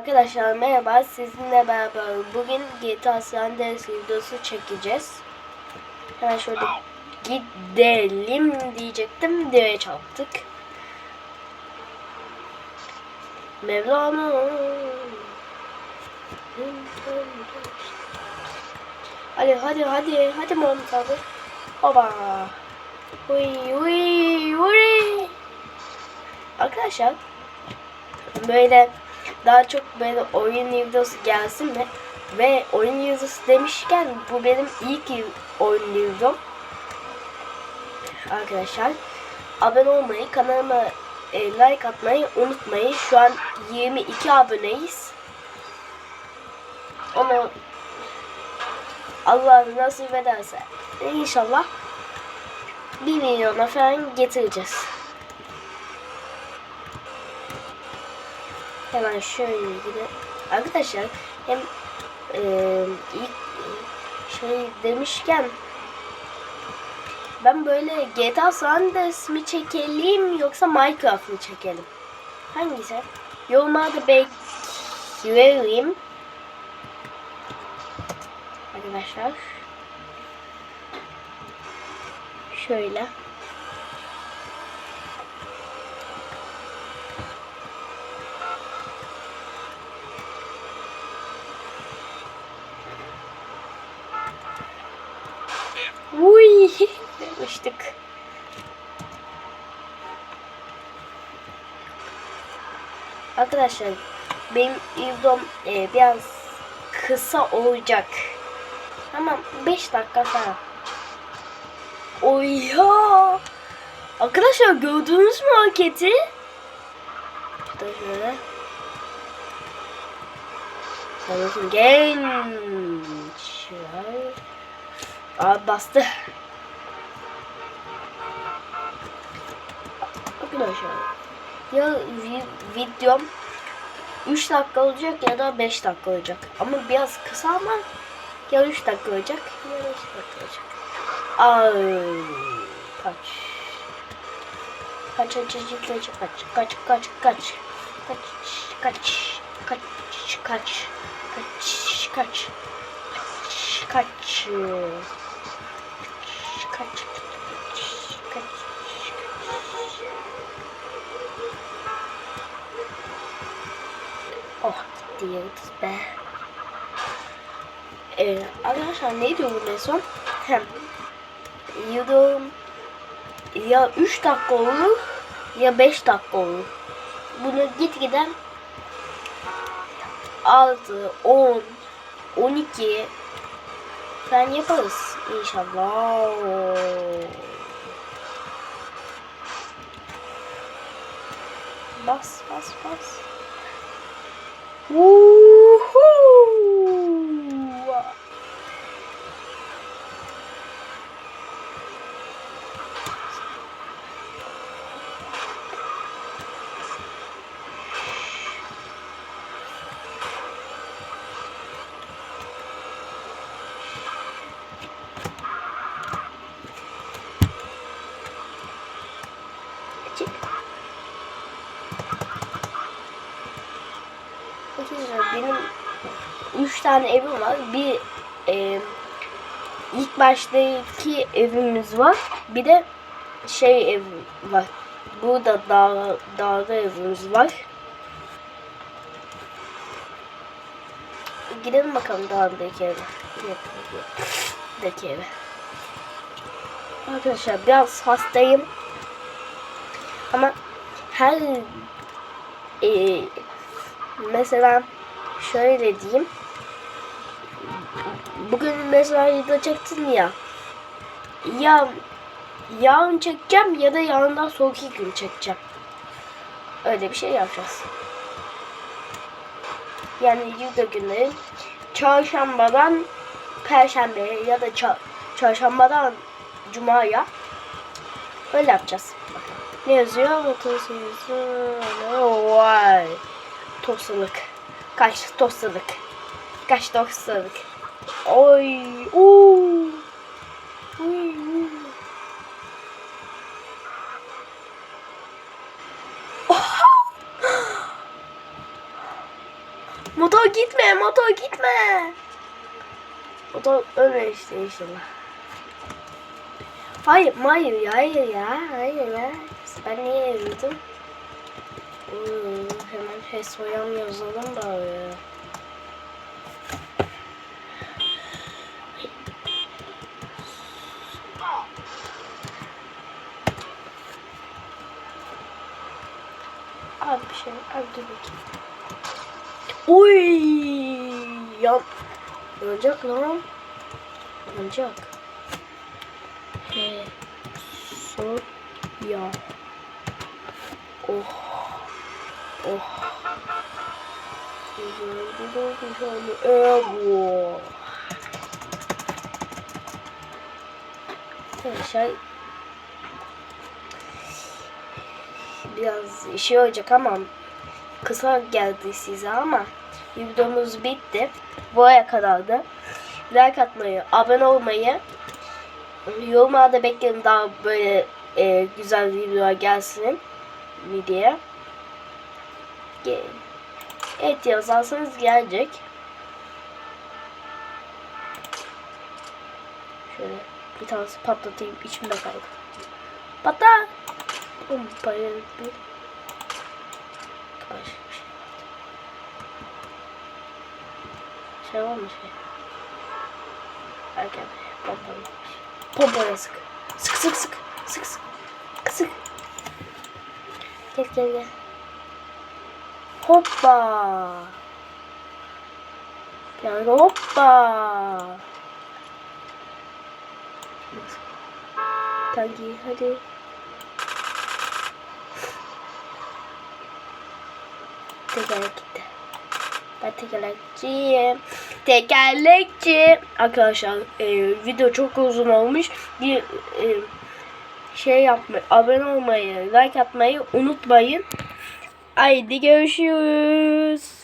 Arkadaşlar merhaba sizinle beraber bugün GTA San Andreas videosu çekeceğiz. Hemen şöyle gidelim diyecektim diye çarptık. Mevlana. Hadi hadi hadi hadi Mahmut abi. Oba. Uy uy uy. Arkadaşlar böyle daha çok böyle oyun videosu gelsin mi? Ve oyun videosu demişken bu benim ilk oyun videom. Arkadaşlar abone olmayı, kanalıma e, like atmayı unutmayın. Şu an 22 aboneyiz. Onu Allah nasip ederse inşallah 1 milyona falan getireceğiz. Hemen şöyle gidelim. Arkadaşlar hem e, ilk şey demişken ben böyle GTA San Andreas mi çekelim yoksa Minecraft mı çekelim? Hangisi? Yorumlarda beklerim. Arkadaşlar. Şöyle. Uy, uçtuk. Arkadaşlar benim videom e, biraz kısa olacak. Tamam 5 dakika falan. Oy ya. Arkadaşlar gördünüz mü haketi? Da şöyle. Sanırsın genç. Abi bastı. Arkadaşlar ya vi videom 3 dakika olacak ya da 5 dakika olacak. Ama biraz kısa ama ya 3 dakika olacak ya 5 dakika olacak. Ay kaç. Kaç kaç kaç kaç kaç kaç kaç kaç kaç kaç kaç kaç kaç kaç kaç kaç Oh gitti yıldız be. Ee, arkadaşlar ne diyorum en son? Hem yıldığım ya 3 dakika olur ya 5 dakika olur. Bunu git giden 6, 10, 12 Nicholas e Shalom. Nossa, pass pass Uh! Çık. Benim üç tane evim var. Bir e, ilk baştaki evimiz var. Bir de şey ev var. Burada dağ, dağda evimiz var. Gidelim bakalım dağdaki eve. Dağdaki eve. Arkadaşlar biraz hastayım. Ama her e, mesela şöyle diyeyim. Bugün mesela video çektin ya. Ya yarın çekeceğim ya da yarından sonraki gün çekeceğim. Öyle bir şey yapacağız. Yani video günleri çarşambadan perşembeye ya da ça çarşambadan cumaya öyle yapacağız. Ne yazıyor? Vay. Toslalık. Kaç toslalık. Kaç toslalık. Oy. Uuu. Uy. Motor gitme, motor gitme. Motor öyle işte inşallah. Hayır, hayır ya, hayır ya, hayır ya. Ben niye evledim? Oo, hemen Hesoyan yazalım ya. Abi bir şey, abi dur bakayım. Oy! Yan... Yanacak lan. Yanacak. He. So. Ya. Oh. Oh. Evo. Şey biraz şey olacak ama kısa geldi size ama videomuz bitti. Buraya kadardı. Like atmayı, abone olmayı, yorumlarda bekleyin daha böyle e, güzel videolar gelsin diye. Evet yazarsanız gelecek. Şöyle bir tanesi patlatayım içimde kaldı. Patla! Um, bayıldı. Şey mı şey? Erken pompalı. Pompaya sık. Sık sık sık. Sık sık. Sık. Gel. Hoppa. Yani hoppa. Tangi hadi. Tekerlek gitti. Ben tekerlekçiyim. Tekerlekçi. Arkadaşlar e, video çok uzun olmuş. Bir e, şey yapmayı, abone olmayı, like atmayı unutmayın. Haydi görüşürüz.